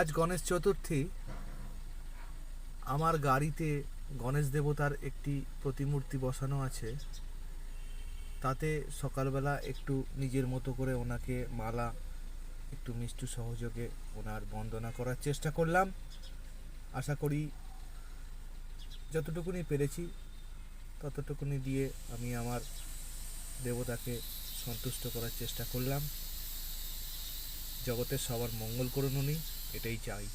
আজ গণেশ চতুর্থী। আমার গাড়িতে গণেশ দেবতার একটি প্রতিমূর্তি বসানো আছে। তাতে সকালবেলা একটু নিজের মতো করে ওনাকে মালা, একটু মিষ্টি সহযোগে ওনার বন্দনা করার চেষ্টা করলাম। আশা করি যতটুকুনি পেরেছি, ততটুকুনি দিয়ে আমি আমার দেবতাকে সন্তুষ্ট করার চেষ্টা করলাম। জগতের সবার মঙ্গল করুন উনি। এটাই চাই।